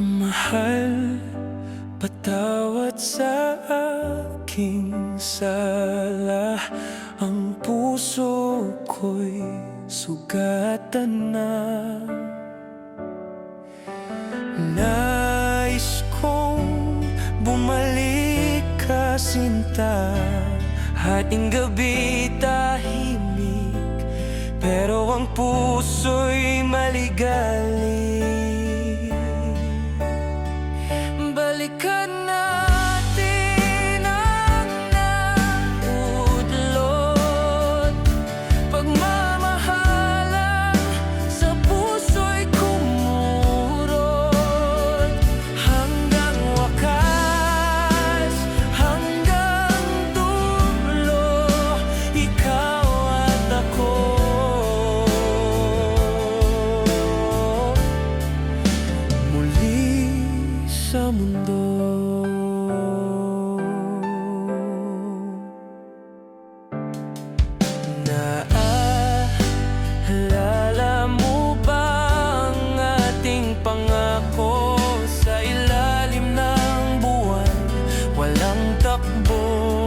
Mahal, patawad sa aking sala. Ang puso ko'y sugatan na. Nais kong bumalik ka sinta. Hating gabi tahimik Pero ang puso'y maligalig mundo. Naalala mo ba ang ating pangako Sa ilalim ng buwan? Walang takbo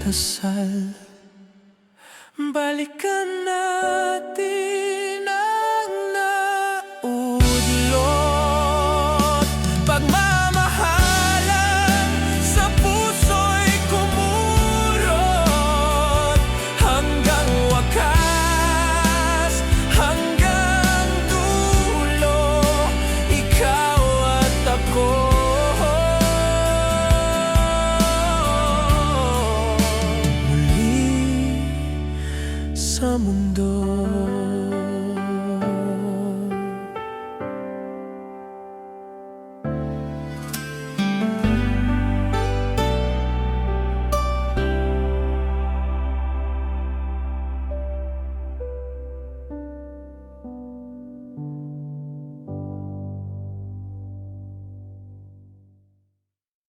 dasal Balikan natin Muli sa mundo